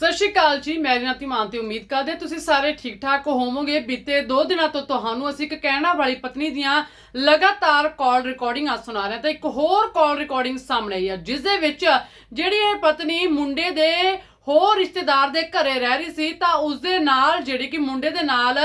ਸਤਿ ਸ਼੍ਰੀ ਅਕਾਲ ਜੀ, ਮੈਂ ਰਿਨਾਤੀ ਮਾਨ ਤੇ ਉਮੀਦ ਕਰਦੇ ਤੁਸੀਂ ਸਾਰੇ ਠੀਕ ਠਾਕ ਹੋਵੋਗੇ। ਬੀਤੇ 2 ਦਿਨਾਂ ਤੋਂ ਤੁਹਾਨੂੰ ਅਸੀਂ ਇੱਕ ਕਹਿਣਾ ਵਾਲੀ ਪਤਨੀ ਦੀਆਂ ਲਗਾਤਾਰ ਕਾਲ ਰਿਕਾਰਡਿੰਗਾਂ ਸੁਣਾ ਰਹੇ ਹਾਂ ਤਾਂ ਇੱਕ ਹੋਰ ਕਾਲ ਰਿਕਾਰਡਿੰਗ ਸਾਹਮਣੇ ਆਈ ਹੈ, ਜਿਸ ਦੇ ਵਿੱਚ ਜਿਹੜੀ ਇਹ ਪਤਨੀ ਮੁੰਡੇ ਦੇ ਹੋਰ ਰਿਸ਼ਤੇਦਾਰ ਦੇ ਘਰੇ ਰਹਿ ਰਹੀ ਸੀ ਤਾਂ ਉਸ ਦੇ ਨਾਲ ਜਿਹੜੀ ਕਿ ਮੁੰਡੇ ਦੇ ਨਾਲ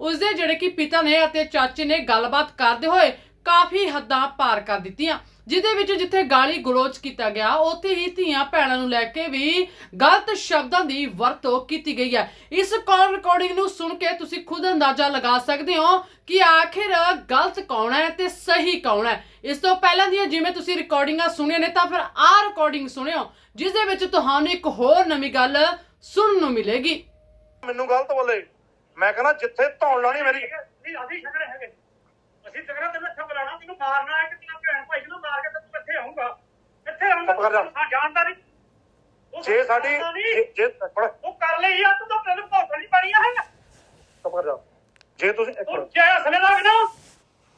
ਉਸ ਦੇ ਜਿਹੜੇ ਕਿ ਪਿਤਾ ਨੇ ਅਤੇ ਚਾਚੇ ਨੇ ਗੱਲਬਾਤ ਕਰਦੇ ਹੋਏ ਕਾਫੀ ਹੱਦਾਂ ਪਾਰ ਕਰ ਦਿੱਤੀਆਂ। ਜਿਹਦੇ ਵਿੱਚ ਜਿੱਥੇ ਗਾਲੀ ਗਲੋਚ ਕੀਤਾ ਗਿਆ ਉੱਥੇ ਹੀ ਧੀਆਂ ਭੈਣਾਂ ਨੂੰ ਲੈ ਕੇ ਵੀ ਗਲਤ ਸ਼ਬਦਾਂ ਦੀ ਵਰਤੋਂ ਕੀਤੀ ਗਈ ਹੈ। ਇਸ ਕਾਲ ਰਿਕਾਰਡਿੰਗ ਨੂੰ ਸੁਣ ਕੇ ਤੁਸੀਂ ਖੁਦ ਅੰਦਾਜ਼ਾ ਲਗਾ ਸਕਦੇ ਹੋ ਕਿ ਆਖਿਰ ਗਲਤ ਕੌਣ ਹੈ ਤੇ ਸਹੀ ਕੌਣ ਹੈ। ਇਸ ਤੋਂ ਪਹਿਲਾਂ ਦੀਆਂ ਜਿਵੇਂ ਤੁਸੀਂ ਰਿਕਾਰਡਿੰਗਾਂ ਸੁਣੀਆਂ ਨੇ ਤਾਂ ਫਿਰ ਆਹ ਰਿਕਾਰਡਿੰਗ ਸੁਣਿਓ ਜਿਸ ਦੇ ਵਿੱਚ ਤੁਹਾਨੂੰ ਇੱਕ ਹੋਰ ਨਵੀਂ ਗੱਲ ਸੁਣਨ ਨੂੰ ਮਿਲੇਗੀ। ਮੈਨੂੰ ਗਲਤ ਬੋਲੇ। ਮੈਂ ਕਹਿੰਦਾ ਜਿੱਥੇ ਧੌਣ ਲਾਣੀ ਮੇਰੀ। ਨਹੀਂ ਅਸੀਂ ਝਗੜੇ ਹੈਗੇ। ਅਸੀਂ ਝਗੜਾ ਤੈਨੂੰ ਇੱਥੇ ਬੁਲਾਣਾ ਤੈਨੂੰ ਮਾਰਨਾ ਹੈ ਕਿ ਤੇਰਾ ਭੈਣ ਭਾਈ ਨੂੰ ਮਾਰ ਕੇ ਤੇ ਤੂੰ ਇੱਥੇ ਆਉਂਗਾ ਇੱਥੇ ਆਉਂਗਾ ਚੁੱਪ ਕਰ ਜਾ। ਹਾਂ ਜਾਣਦਾ ਨਹੀਂ। ਉਹ ਜੇ ਸਾਡੀ ਜਾਣਦਾ ਨਹੀਂ। ਜੇ- ਜੇ ਪੜ ਉਹ ਕਰ ਲਈ ਆ ਤੂੰ ਤਾਂ ਤੈਨੂੰ ਭੌਂਕਣ ਨਹੀਂ ਪੜੀ ਹੈ ਚੁੱਪ ਕਰ ਜਾ। ਜੇ ਤੁਸੀਂ ਇੱਕ ਤੂੰ ਮਿੰਟ। ਜੇ ਅਸਲੇ ਦਾ ਨਾ।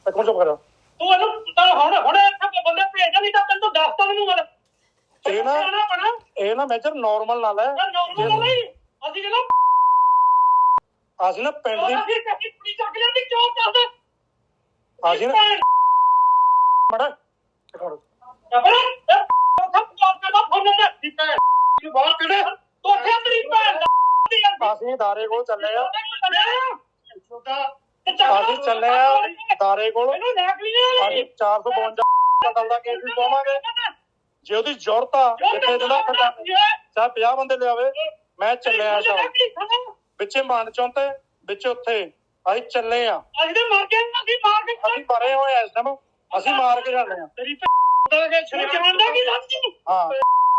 ਇੱਕ ਮਿੰਟ ਚੁੱਪ ਕਰ ਜਾ। ਤੂੰ ਇਹਨੂੰ ਤਾਂ ਹੁਣ ਹੁਣ ਇੱਥੇ ਬੰਦੇ ਭੇਜ ਨਹੀਂ ਤਾਂ ਤੈਨੂੰ ਦੱਸ ਤਾ ਮੈਨੂੰ ਮਰ ਇਹ ਨਾ ਬਣਾ। ਇਹ ਨਾ ਮੇਜਰ ਨਾਰਮਲ ਨਾਲ ਹੈ। ਨੋਰਮਲ ਨਹੀਂ। ਅਸੀਂ ਜਿਹੜਾ ਅਸੀਂ ਨਾ ਪਿੰਡ ਦੀ ਅਸੀਂ ਕੱਟੀ ਕੁੜੀ ਚੱਕ ਲੈਂਦੀ ਕਿਉਂ ਕਰਦੇ ਅਸੀਂ ਨਾ ਮੜਾ ਇੱਕ ਮਿੰਟ। ਸਭ ਫੋਨ ਨੰਬਰ ਠੀਕ ਹੈ। ਇਹ ਬਾਹਰ ਕਿਹੜੇ ਤੂੰ ਇੱਥੇ ਤੇਰੀ ਭੈਣ ਦਾ ਅਸੀਂ ਦਾਰੇ ਕੋਲ ਚੱਲੇ ਆ। ਅਸੀਂ ਅਸੀਂ ਚੱਲੇ ਆ ਦਾਰੇ ਕੋਲ। ਇਹਨੂੰ ਦੇਖ ਲਈ ਅਸੀਂ 452 ਕਤਲ ਦਾ ਕੇਸ ਵੀ ਪਾਵਾਂਗੇ। ਜੇ ਉਹਦੀ ਜ਼ਰੂਰਤ ਆ ਇੱਥੇ ਜਿਹੜਾ ਖੜਾ ਚਾਹ 50 ਬੰਦੇ ਲਿਆਵੇ ਮੈਂ ਚੱਲਿਆ ਸ਼ਾਮ। ਵਿੱਚੇ ਮਨ ਚੌਂਤੇ ਵਿੱਚ ਉੱਥੇ। ਅਸੀਂ ਚੱਲੇ ਆ। ਅੱਜ ਦੇ ਮਾਰ ਕੇ ਅਸੀਂ ਮਾਰ ਕੇ ਅਸੀਂ ਮਰੇ ਹੋਏ ਐ ਇਸ ਟਾਈਮ ਅਸੀਂ ਮਾਰ ਕੇ ਜਾਂਦੇ ਆ। ਤੇਰੀ ਭੈਣ ਦਾ ਕੇ ਛੇ ਜਾਣਦਾ ਕੀ ਦੱਸ ਹਾਂ।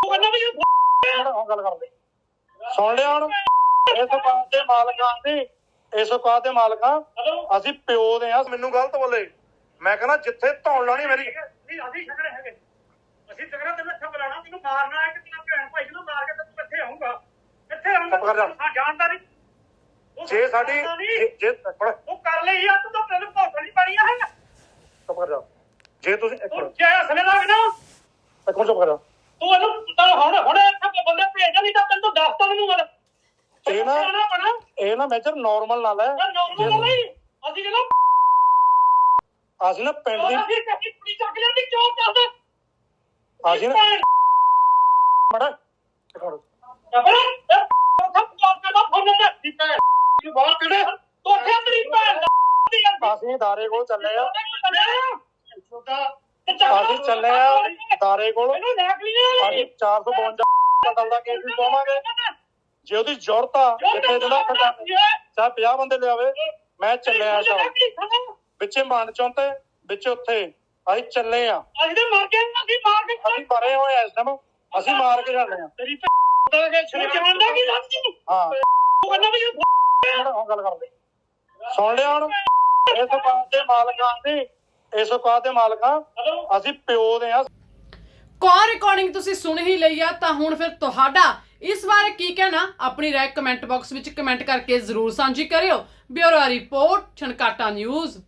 ਤੂੰ ਕਹਿੰਦਾ ਵੀ ਹੁਣ ਉਹ ਗੱਲ ਕਰਦੇ ਸੁਣ ਲਿਆ ਹੁਣ ਇਸ ਔਕਾਤ ਦੇ ਮਾਲਕਾਂ ਦੀ ਇਸ ਔਕਾਤ ਦੇ ਮਾਲਕਾਂ ਅਸੀਂ ਪਿਓ ਦੇ ਆ ਮੈਨੂੰ ਗਲਤ ਬੋਲੇ ਮੈਂ ਕਹਿੰਦਾ ਜਿੱਥੇ ਧੌਣ ਲਾਣੀ ਮੇਰੀ ਨਹੀਂ ਅਸੀਂ ਝਗੜੇ ਹੈਗੇ ਅਸੀਂ ਝਗੜਾ ਤੈਨੂੰ ਇੱਥੇ ਬੁਲਾਣਾ ਤੈਨੂੰ ਮਾਰਨਾ ਹੈ ਕਿ ਤੇਰਾ ਭੈਣ ਭਾਈ ਨੂੰ ਮਾਰ ਕੇ ਤੇ ਇੱਥੇ ਆਉਂਗਾ ਇੱਥੇ ਆਉਂਗਾ। ਹਾਂ ਜਾਣਦਾ ਨਹੀਂ ਉਹ ਜੇ ਸਾਡੀ। ਜੇ- ਉਹ ਕਰ ਲਈ ਆ ਤੂੰ ਤਾਂ ਤੈਨੂੰ ਭੌਂਕਣ ਨਹੀਂ ਪੜੀ ਹੈ ਚੁੱਪ ਕਰ ਜਾ ਜੇ ਤੁਸੀਂ ਇੱਕ ਮਿੰਟ ਜੇ ਅਸਲੇ ਦਾ ਨਾ ਇੱਕ ਮਿੰਟ ਚੁੱਪ ਕਰ ਜਾ ਤੂੰ ਇਹਨੂੰ ਤਾਂ ਹੁਣ ਹੁਣ ਇੱਥੇ ਬੰਦੇ ਭੇਜ ਨਹੀਂ ਤਾਂ ਤੈਨੂੰ ਦੱਸ ਤਾ ਮੈਨੂੰ ਮਰ ਇਹ ਨਾ ਬਣਾ? ਇਹ ਨਾ ਮੇਜਰ ਨਾਰਮਲ ਨਾਲ ਹੈ। ਨੋਰਮਲ ਨਹੀਂ। ਅਸੀਂ ਜਿਹੜਾ ਅਸੀਂ ਨਾ ਪਿੰਡ ਦੀ ਅਸੀਂ ਕੱਟੀ ਕੁੜੀ ਚੱਕ ਲੈਂਦੀ ਕਿਉਂ ਕਰਦੇ ਅਸੀਂ ਨਾ ਮੜਾ। ਆਪਣਾ ਸਭ ਕਾਲ ਕਰਦਾ ਫੋਨ ਨੰਬਰ ਹੈ। ਇਹ ਬਾਹਰ ਕਿਹੜੇ? ਤੂੰ ਇੱਥੇ ਤੇਰੀ ਭੈਣ ਦਾ। ਅਸੀਂ ਦਾਰੇ ਕੋਲ ਚੱਲੇ ਆ। ਅਸੀਂ ਅਸੀਂ ਚੱਲੇ ਆ ਦਾਰੇ ਕੋਲ। ਇਹਨੂੰ ਦੇਖ ਲਈ ਅਸੀਂ 452 ਕਤਲ ਦਾ ਕੇਸ ਵੀ ਪਾਵਾਂਗੇ। ਜੇ ਉਹਦੀ ਜ਼ਰੂਰਤ ਆ ਇੱਥੇ ਜਿਹੜਾ ਖੜਾ ਚਾਹ 50 ਬੰਦੇ ਲਿਆਵੇ ਮੈਂ ਚੱਲਿਆ ਸ਼ਾਮ ਵਿੱਚੇ ਮਨ ਚੌਂਤੇ ਵਿੱਚ ਉੱਥੇ। ਅਸੀਂ ਚੱਲੇ ਆ। ਅੱਜ ਦੇ ਮਾਰ ਕੇ ਅਸੀਂ ਮਾਰ ਕੇ ਅਸੀਂ ਮਰੇ ਹੋਏ ਐ ਇਸ ਟਾਈਮ ਅਸੀਂ ਮਾਰ ਕੇ ਜਾਂਦੇ ਆ। ਤੇਰੀ ਦਾ ਕੇ ਛੇ ਜਾਣਦਾ ਕੀ ਦੱਸ ਹਾਂ। ਤੂੰ ਕਹਿੰਦਾ ਵੀ ਉਹ ਗੱਲ ਕਰਦੇ ਸੁਣ ਲਿਆ ਹੁਣ। ਇਸ ਦੇ ਮਾਲਕਾਂ ਦੀ ਇਸ ਔਕਾਤ ਦੇ ਮਾਲਕਾਂ ਅਸੀਂ ਪਿਓ ਦੇ ਆ। ਕਾਲ ਰਿਕਾਰਡਿੰਗ ਤੁਸੀਂ ਸੁਣ ਹੀ ਲਈ ਆ ਤਾਂ ਹੁਣ ਫਿਰ ਤੁਹਾਡਾ। ਇਸ ਬਾਰੇ ਕੀ ਕਹਿਣਾ? ਆਪਣੀ ਰਾਏ ਕਮੈਂਟ ਬਾਕਸ ਵਿੱਚ ਕਮੈਂਟ ਕਰਕੇ ਜ਼ਰੂਰ ਸਾਂਝੀ ਕਰਿਓ। Bureau report Chhankata news.